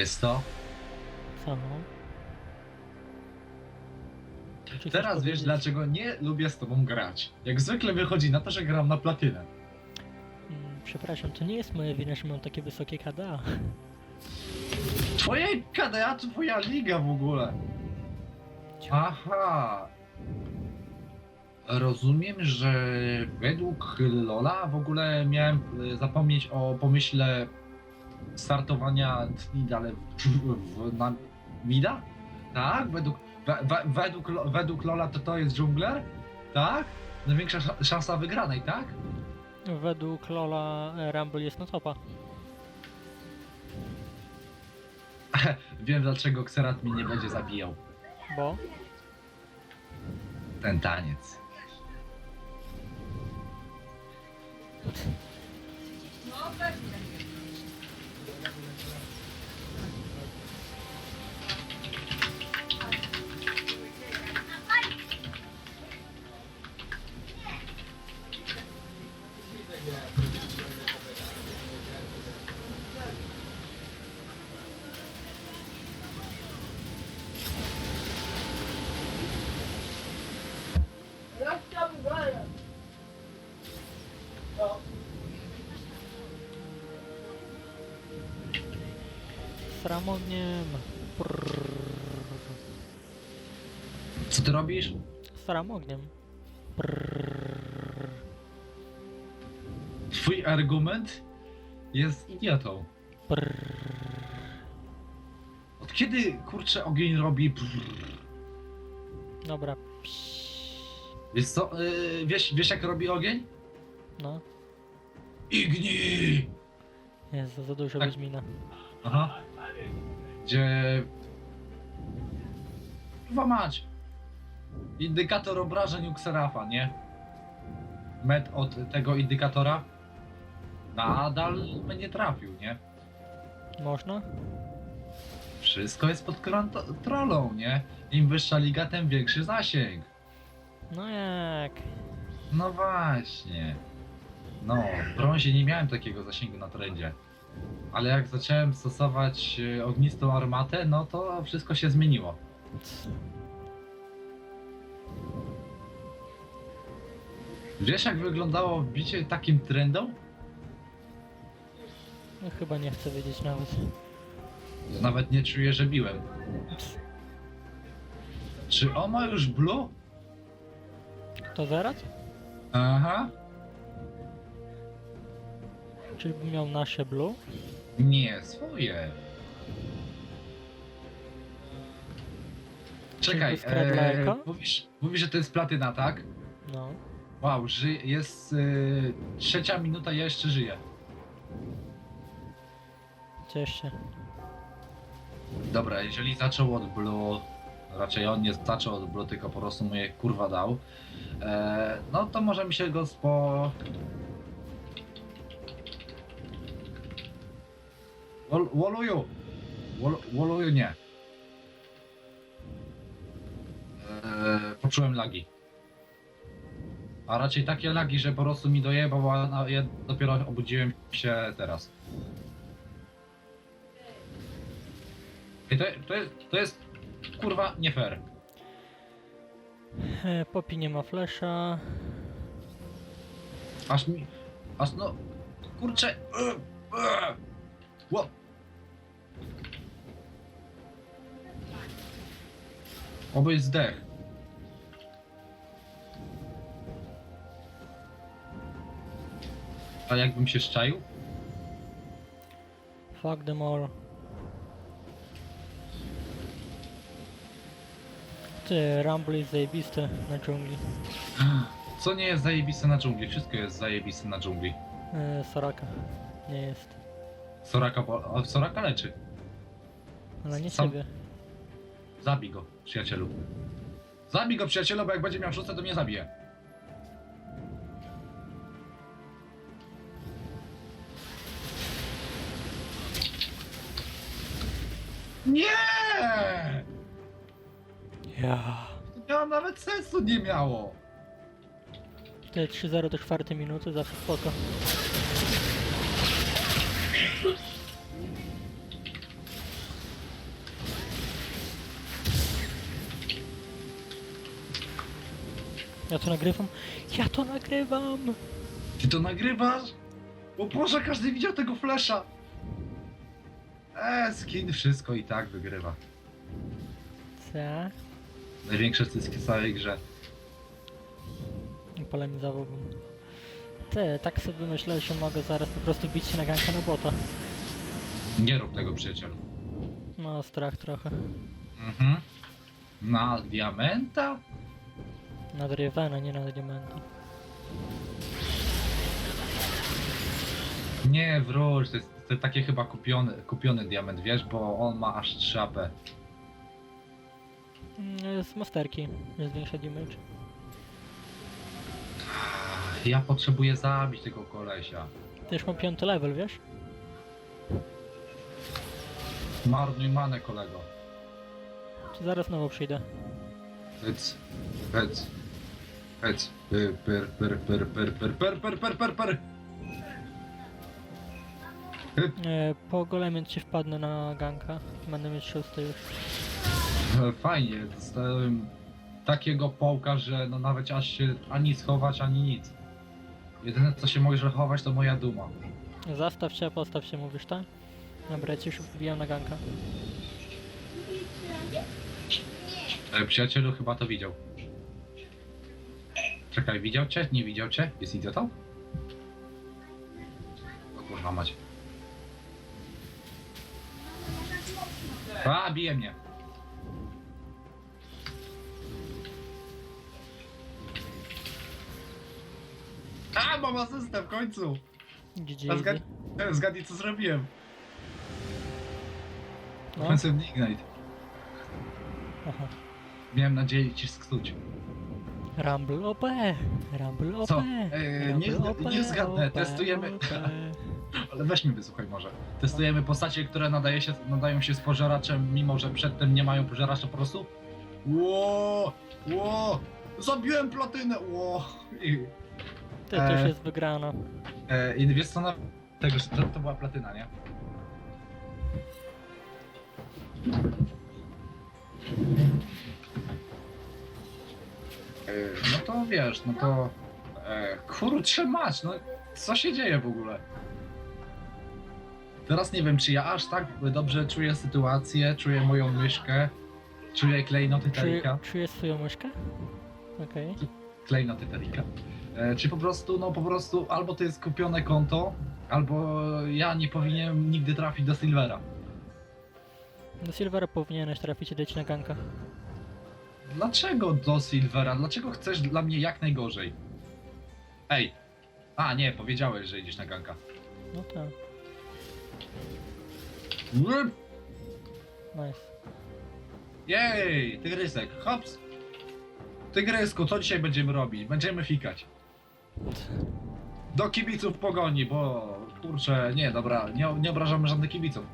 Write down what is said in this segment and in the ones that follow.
Jest to? Co? Czy chcesz Teraz wiesz powiedzieć- dlaczego nie lubię z tobą grać. Jak zwykle wychodzi na to, że gram na platynę. Mm, Przepraszam, to nie jest moja wina, że mam takie wysokie KDA. Twoje KDA twoja liga w ogóle. Aha. Rozumiem, że według Lola w ogóle miałem e, zapomnieć o pomyśle startowania Nidale w, w, na Mida? Tak? Według, we, we, według, według Lola to to jest dżungler? Tak? Największa sz- szansa wygranej, tak? Według Lola e, Rumble jest na topa. Wiem dlaczego Xerat mi nie będzie zabijał. Bo? Ten taniec. Sram ogniem. Prrrr. Co ty robisz? Sram ogniem. Argument jest idiotą. Od kiedy kurczę ogień robi. brrr? Dobra. Wiesz co? Yy, wiesz, wiesz jak robi ogień? No. Ignij! Jezu, za dużo Tak. Wiedźmina. Aha. Gdzie. Chyba mać. Indykator obrażeń u Xerafa, nie? Met od tego indykatora nadal mnie trafił, nie? Można? Wszystko jest pod kontrolą, nie? Im wyższa liga, tym większy zasięg. No jak? No właśnie. No, w brązie nie miałem takiego zasięgu na trendzie. Ale jak zacząłem stosować e, ognistą armatę, no to wszystko się zmieniło. Wiesz jak wyglądało bicie takim trendą? No chyba nie chcę wiedzieć nawet. Nawet nie czuję, że biłem. Czy on ma już blue? To Zerat? Aha. Czyżby miał nasze blue? Nie, swoje. Czekaj, dla e, mówisz, mówisz, że to jest platyna, tak? No. Wow, ży, jest y, trzecia minuta, ja jeszcze żyję. Się. Dobra, jeżeli zaczął od blue, raczej on nie zaczął od blue, tylko po prostu mu je kurwa dał, e, no to możemy się go spo... Wol, woluju! Wol, woluju nie. E, poczułem lagi. A raczej takie lagi, że po prostu mi dojebał, a ja dopiero obudziłem się teraz. To, to, jest, to jest kurwa nie fair. E, Popi nie ma flesza. Aż mi. Aż no. Kurczę. y, y. Ło. Obyś zdech. A jakbym się szczaił? Fuck them all. Ty, Rumble jest zajebiste na dżungli. Co nie jest zajebiste na dżungli? Wszystko jest zajebiste na dżungli. E, Soraka. Nie jest. Soraka, a Soraka leczy. Ale nie Sam- ciebie. Zabij go, przyjacielu. Zabij go, przyjacielu, bo jak będzie miał szóste, to mnie zabije. Nie! Ja. To nawet sensu nie miało. Te 3-0 do czwartej minuty, zawsze spoko. Ja to nagrywam? Ja to nagrywam! Ty to nagrywasz? O Boże, każdy widział tego flesza. E, skin wszystko i tak wygrywa. Tak. Największe cyski w całej grze. Polemizowałbym. Ty, tak sobie myślę, że mogę zaraz po prostu bić się na ganka na bota. Nie rób tego przyjacielu. No, strach trochę. Mhm. Na diamenta? Na Drivena, nie na Diamenta. Nie, wróć, to jest, to jest takie chyba kupiony, kupiony diament, wiesz, bo on ma aż 3 AP. Mm, Z masterki jest większy damage. Ja potrzebuję zabić tego kolesia. Ty już mam piąty level, wiesz? Marnuj manę, kolego. Czy zaraz znowu przyjdę? Hyc, pyr, pyr, pyr, pyr, pyr, pyr, pyr, pyr, pyr, pyr, pyr. E, po golemie ci wpadnę na ganka. Będę mieć szósty już. E, Fajnie, dostałem takiego połka, że no nawet aż się ani schować, ani nic. Jedyne co się może chować to moja duma. Zastaw się, postaw się, mówisz, tak? Dobra, ja ci już wbijam na ganka. E, Przyjacielu chyba to widział. Czekaj, widział cię? Nie widział cię? Jest idiotą? O kurwa macie. A, bije mnie. Mam asystę w końcu! GG. A zgad- e, Zgadnij co zrobiłem. No, Offensive Ignite. aha. Miałem nadzieję ci sksuć. Rumble OP! Rumble OP! Co? E, nie Rumble zga- nie zgadnę, OP, testujemy- OP. Ale weź mi wysłuchaj może. Testujemy postacie, które nadaje się, nadają się z pożeraczem, mimo że przedtem nie mają pożeracza po prostu? Ło! Ło! Zabiłem platynę! Ło! I, Ty, to już E. jest wygrana. e, I wiesz co na... Tego, że to, to była platyna, nie? E, no to wiesz, no to... E, kurczę mać, no co się dzieje w ogóle? Teraz nie wiem, czy ja aż tak dobrze czuję sytuację, czuję moją myszkę, czuję klejnoty Czy, Terika, czuję swoją myszkę? Okej. klejnoty Terika. E, czy po prostu, no po prostu, albo to jest kupione konto, albo ja nie powinienem nigdy trafić do Silvera. Do Silvera powinieneś trafić i dać na ganka. Dlaczego do Silvera? Dlaczego chcesz dla mnie jak najgorzej? Ej! A, nie, powiedziałeś, że idziesz na ganka. No tak, nice. Jej! Tygrysek, hops! Tygrysku, co dzisiaj będziemy robić? Będziemy fikać. Do kibiców pogoni, bo kurczę, nie, dobra, nie, nie obrażamy żadnych kibiców.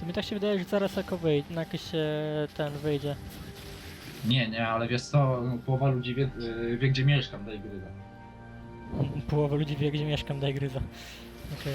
To mi tak się wydaje, że zaraz jako wyjdzie, na jakiś e, ten wyjdzie. Nie, nie, ale wiesz co, no, połowa ludzi wie, y, wie gdzie mieszkam, daj gryza. Połowa ludzi wie, gdzie mieszkam, daj gryza. Okej.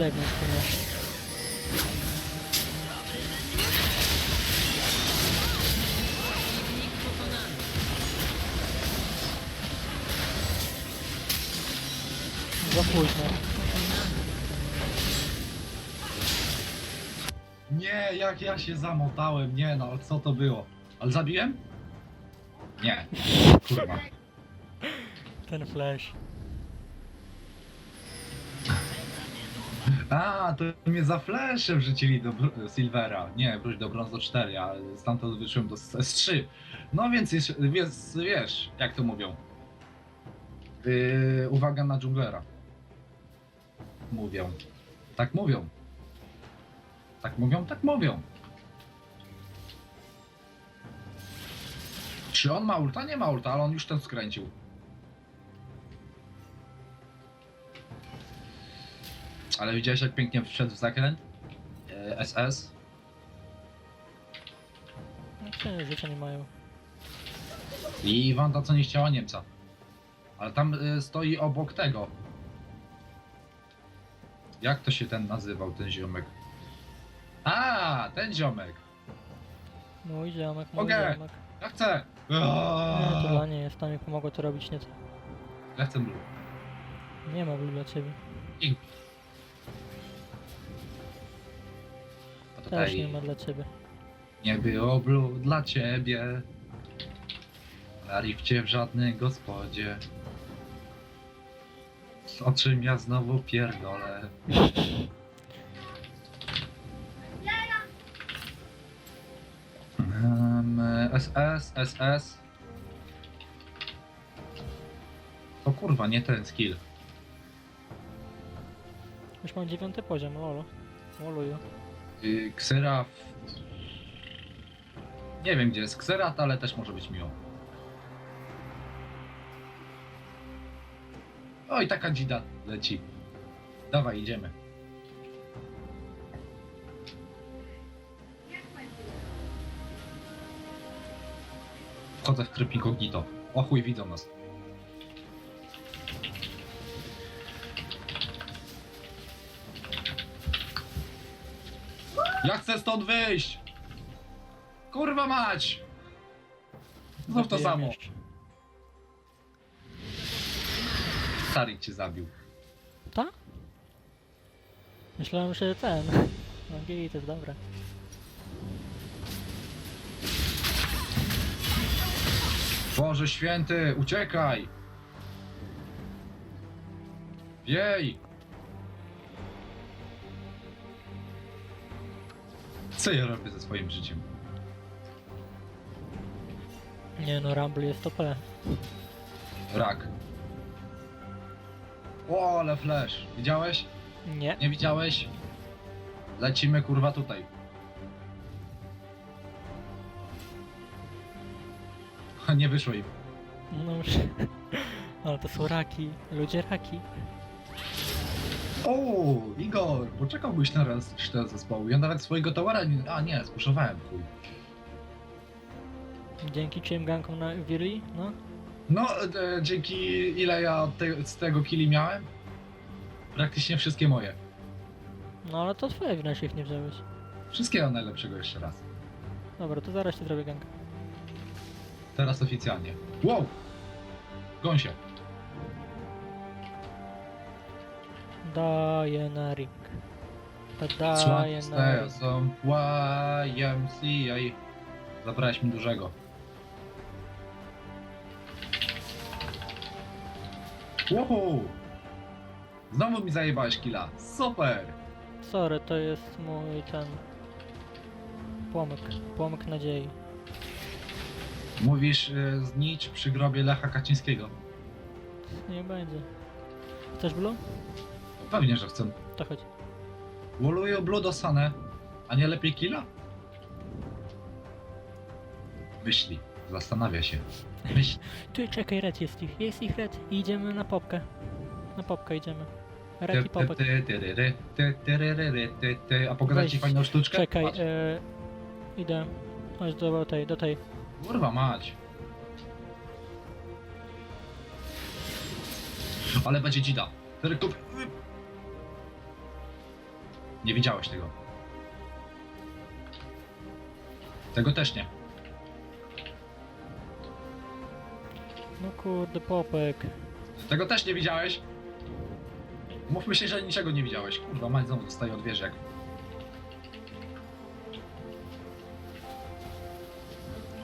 Można go debnąć, nie? Za późno. Nie, jak ja się zamotałem, nie no, co to było? Ale zabiłem? Nie. Kurwa. Ten flash. A, to mnie za flesze wrzucili do br- Silvera. Nie, wróć do brązu 4, ale stamtąd wyszłem do s- S3. No więc wiesz, wiesz jak to mówią. Yy, uwaga na dżunglera. Mówią. Tak mówią. Tak mówią, tak mówią. Czy on ma ulta? Nie ma ulta, ale on już ten skręcił. Ale widziałeś jak pięknie wszedł w zakręt? E, SS? No, cienie życia nie mają. I Wanda co nie chciała Niemca. Ale tam y, stoi obok tego. Jak to się ten nazywał, ten ziomek? A, ten ziomek. Mój ziomek, mój Mogę. ziomek. Ja chcę. Nie, to dla nie jest, to mi pomogło to robić nieco. Ja chcę blue. Nie ma bólu dla ciebie. Też tutaj nie ma dla ciebie. nie było blue dla ciebie. Na rifcie w żadnej gospodzie. O czym ja znowu pierdolę. SS, SS. O kurwa, nie ten skill. Już mam dziewiąty poziom, lolo. Loluju. Yy, Xerath. Nie wiem gdzie jest Xerath, ale też może być miło. Oj, taka dzida leci. Dawaj, idziemy. Wchodzę w tryb incognito. O chuj, widzą nas. Ja chcę stąd wyjść! Kurwa mać! Znów to samo. Starik cię zabił. Ta? Myślałem, że ten. No gej, to jest dobre. Boże święty, uciekaj! Jej! Co ja robię ze swoim życiem? Nie no, Rumble jest OP. Rak. O, ale flash. Widziałeś? Nie. Nie widziałeś? Lecimy kurwa tutaj. Nie wyszło im. No już. Ale to są raki. Ludzie raki. O, Igor, poczekałbyś na raz zespołu. Ja nawet swojego towara nie... A nie, spuszowałem, chuj. Dzięki czyim gankom na Wirli, no. No, e, dzięki ile ja te, z tego killi miałem? Praktycznie wszystkie moje. No ale to twoja wina, że ich nie wziąłeś. Wszystkiego najlepszego jeszcze raz. Dobra, to zaraz ci zrobię ganka. Teraz oficjalnie. Wow! Gąsie. Daję na ring. Daję na ring. są YMCA. Zabrałeś mi dużego. Wow! Znowu mi zajebałeś killa. Super! Sorry, to jest mój ten... Płomyk. Płomyk nadziei. Mówisz y, znicz przy grobie Lecha Kaczyńskiego. Nie będzie. Chcesz blue? Pewnie, że chcę. To chodź. Woluję Blue Sane, a nie lepiej Killa? Myśli, zastanawia się. Myśli. Ty czekaj, Red jest ich. Jest ich Red i idziemy na popkę. Na popkę idziemy. Red i Ty, popek. ty, ty, ry. A pokazać ci fajną sztuczkę? Czekaj, e, idę. Chodź do tej, do tej. Kurwa mać. Ale będzie dzida. Teraz kup... Nie widziałeś tego. Tego też nie. No kurde, popek. Tego też nie widziałeś? Mówmy się, że niczego nie widziałeś. Kurwa, mać znowu dostaje od wieży jak...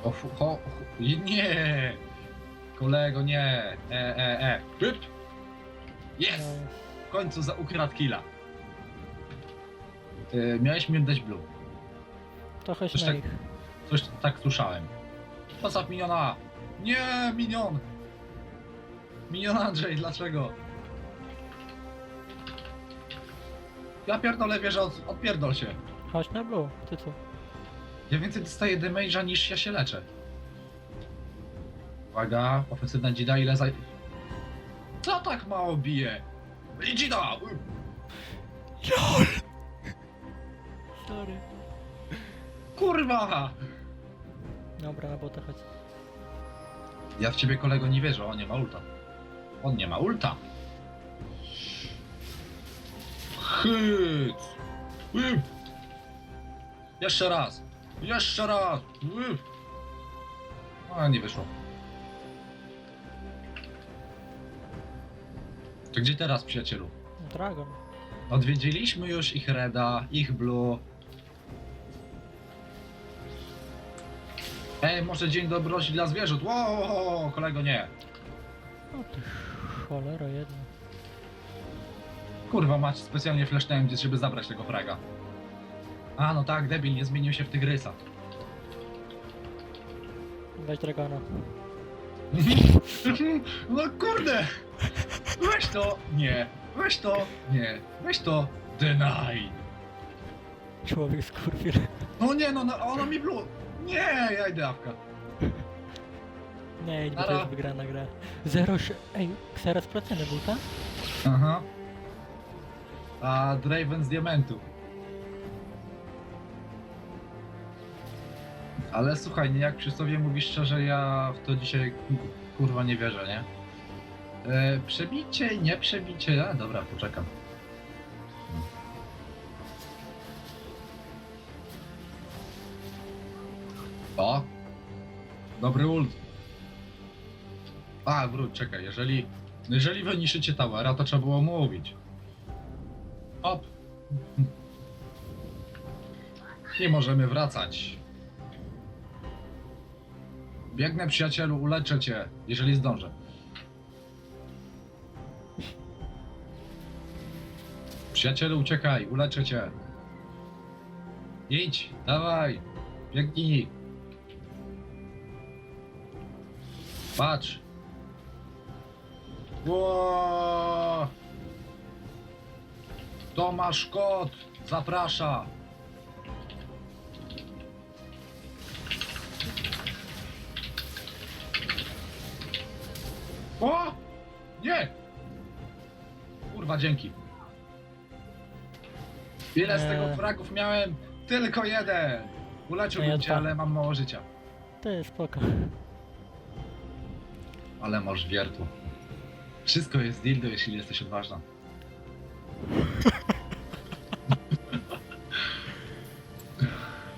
O, fu, ho, nie! Kolego, nie! E, e, e. Pyp! No, Jest! W końcu za ukradł killa. Y, miałeś mi oddać blue. Chodź Coś tak-. Coś tak słyszałem. Postaw miniona! Nie, minion! Minion Andrzej, dlaczego? Ja pierdolę wierzę, od, odpierdol się. Chodź na blue, ty tu. Ja więcej dostaję damage'a niż ja się leczę. Uwaga, ofensywna dzida, ile zaj... Co tak mało bije? I dzida! Sorry. Kurwa! Dobra, na bota chodź. Ja w ciebie kolego nie wierzę, on nie ma ulta. On nie ma ulta. Hyt! Jeszcze raz! Jeszcze raz! Łyp! A, nie wyszło. To gdzie teraz, przyjacielu? Dragon. Odwiedziliśmy już ich Reda, ich Blue. Ej, może dzień dobroci dla zwierząt. Wow, kolego, nie. O ty cholera jedna. Kurwa, mać specjalnie flashnąłem gdzieś, żeby zabrać tego fraga. A, no tak, debil, nie zmienił się w tygrysa. Weź Dragona. No kurde! Weź to! Nie. Weź to! Nie. Weź to! Deny! Człowiek skurwiel. No nie, no, no ona mi blu... Nie, ja idę awka. Nie, bo to jest wygrana gra. Zero sz... Ej, Xeras proceny był, tak? Aha. A Draven z diamentu. Ale słuchaj, nie jak przy sobie mówisz szczerze, ja w to dzisiaj kurwa nie wierzę, nie? E, przebicie, nie przebicie, a dobra, poczekam. O! Dobry ult. A, wróć, czekaj, jeżeli... Jeżeli wyniszczycie towera, to trzeba było mówić. Hop. Nie możemy wracać. Biegnę, przyjacielu, uleczę cię, jeżeli zdążę. Przyjacielu, uciekaj, uleczę cię. Idź, dawaj, biegnij. Patrz. Ło! Tomasz Kot zaprasza. O! Nie! Kurwa, dzięki. Ile z tego fragów miałem? Tylko jeden. Uleczyłbym Ja cię, dwa. ale mam mało życia. Ty, spoko. Ale masz wiertło. Wszystko jest dildo, jeśli jesteś odważna.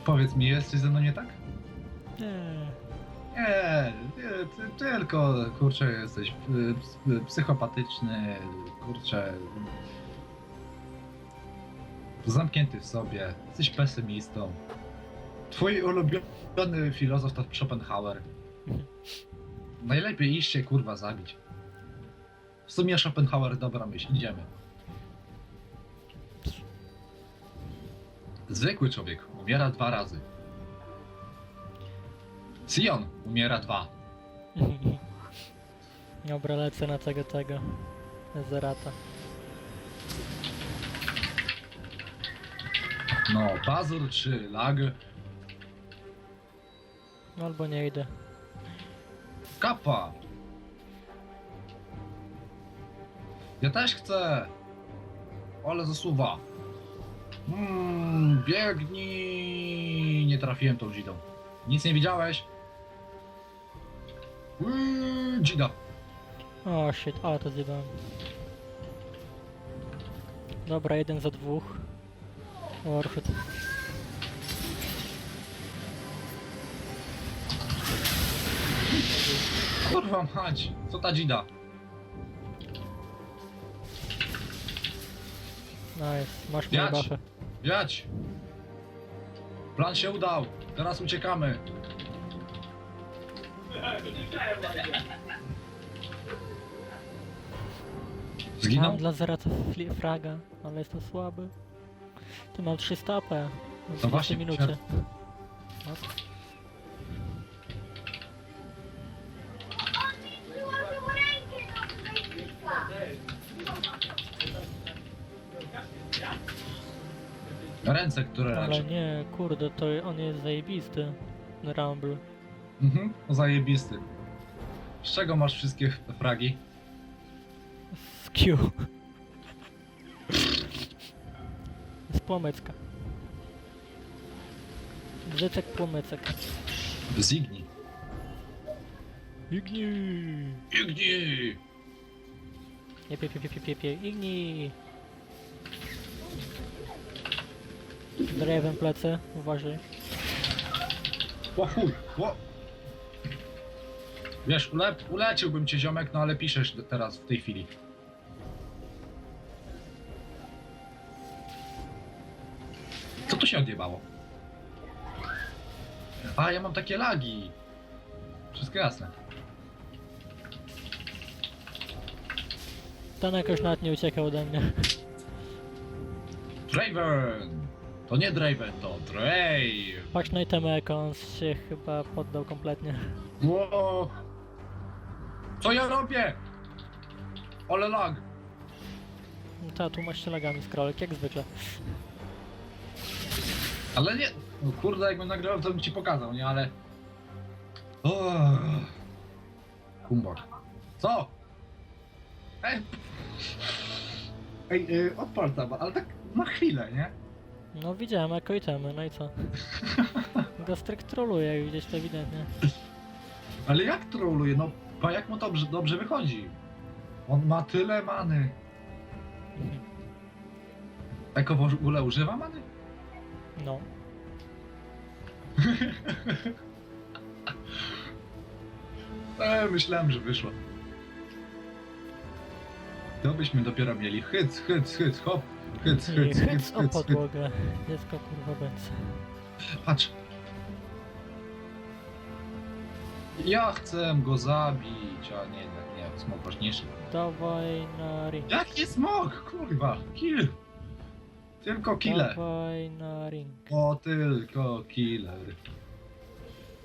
Powiedz mi, jest coś ze mną nie tak? Nie. Nie, nie ty, tylko kurczę jesteś y, y, psychopatyczny, kurczę zamknięty w sobie, jesteś pesymistą. Twój ulubiony filozof to Schopenhauer. Najlepiej iść się kurwa zabić. W sumie Schopenhauer dobra myśl, idziemy. Zwykły człowiek umiera dwa razy. Sion umiera dwa. Dobra, lecę na tego, tego. Zerata. No, Pazur czy Lag. Albo nie idę. Kappa. Ja też chcę. Ale zasuwa. Mm, biegnij. Nie trafiłem tą dzidą. Nic nie widziałeś? Yy, dzida. O shit, a to zjebałem. Dobra, jeden za dwóch. Warfit. Kurwa mać. Co ta dzida? Nice, masz mnie Jać. Wiać. Plan się udał. Teraz uciekamy. Zginął? Mam dla Zerata fli- fraga, ale jest to słaby. Ty mam 300 AP. W No właśnie, minucie. chciałem- Wyłożył Ręce, które Ale leczą. nie, kurde, to on jest zajebisty. Rumble. Mhm, zajebisty. Z czego masz wszystkie fragi? Z Q. Z płomycka. Brzeczek płomycek. Z Igni. Igni! Igni! Jep, jep, jep, jep, jep, jep. Igni! Drewem plecy, uważaj. O chuj, o! Wiesz, ule uleciłbym cię ziomek, no ale piszesz teraz w tej chwili. Co tu się odjebało? A, ja mam takie lagi. Wszystko jasne. Ten jakoś nawet nie uciekał ode mnie. Draven! To nie Draven, to Drave! Patrz na itemy, jak on się chyba poddał kompletnie. Ło! Co ja robię? Ale lag! No Ta, tu masz się lagami scrollek, jak zwykle. Ale nie. No kurde, jakbym nagrywał, to bym ci pokazał, nie? Ale. O. Kumbor. Co? Ej! Ej, yy, odpal tam, ale tak na chwilę, nie? No widziałem jako itemy, no i co? Gastryk troluje, widzieć to ewidentnie. Ale jak troluje? No, pa jak mu dobrze, dobrze wychodzi? On ma tyle many. Eko w ogóle używa many? No. E, myślałem, że wyszło. To byśmy dopiero mieli hyc, hyc, hyc, hop, hyc, I hyc, hyc, hyc o hyc, hyc. podłogę. Dziecko kurwa będzie. Patrz. Ja chcę go zabić, a nie, nie, nie, smok ważniejszy. Dawaj na ring. Jaki smok, kurwa, kill. Tylko killer. Dawaj na ring. O, tylko killer.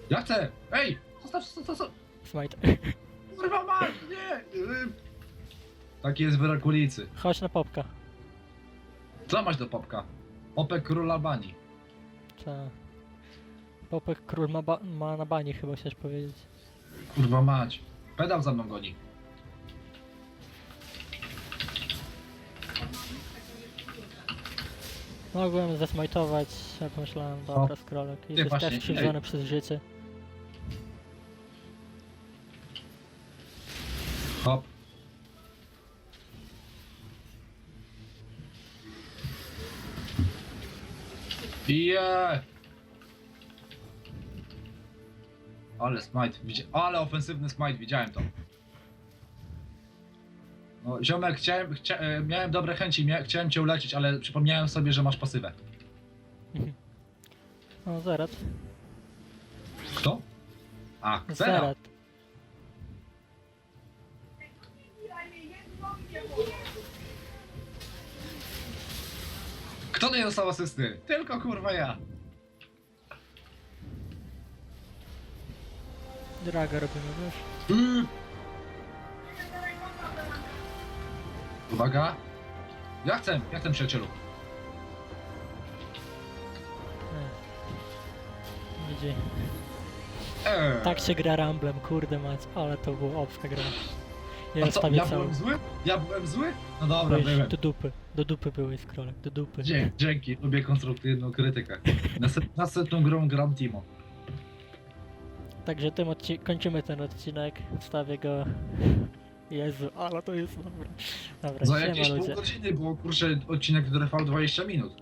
Ja chcę! Ej! Zostaw, zostaw, zostaw! Smite. Kurwa masz! Nie! Y, Taki jest wyrok ulicy. Chodź na popka. Co masz do popka? Popek króla bani. Ta. Popek król ma, ba- ma na bani chyba chciałeś powiedzieć. Kurwa mać. Pedał za mną goni. Mogłem zesmajtować, ja pomyślałem, dobra, scrollek. I jesteś właśnie, tak skrzywdzony przez życie. Hop. Je! Ale smite, widzi- ale ofensywny smite, widziałem to. No, ziomek, chciałem, chcia, e, miałem dobre chęci, mia, chciałem cię uleczyć, ale przypomniałem sobie, że masz pasywę. No, Zerat. Kto? A, Xena. Nie dostał asysty? Tylko kurwa ja. Draga robimy, wiesz? Mm. Uwaga. Ja chcę, ja chcę przyjacielu. Widzi. Eee. Tak się gra Ramblem, kurde mać, ale to była obska gra. Ja A co, stawię ja cały. byłem zły? Ja byłem zły? No dobra, Byłeś byłem. do dupy, do dupy byłeś scrollek, do dupy. Dzie- Dzięki, lubię konstruktywną krytykę. Następ- Następną grą gram Timo. Także tym odci- kończymy ten odcinek, wstawię go... Jezu, ale to jest dobre. Dobra, Za siema jakieś pół ludzie. godziny, bo kurczę, odcinek trwał 20 minut.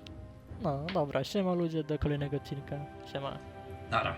No dobra, siema ludzie, do kolejnego odcinka. Siema. Nara.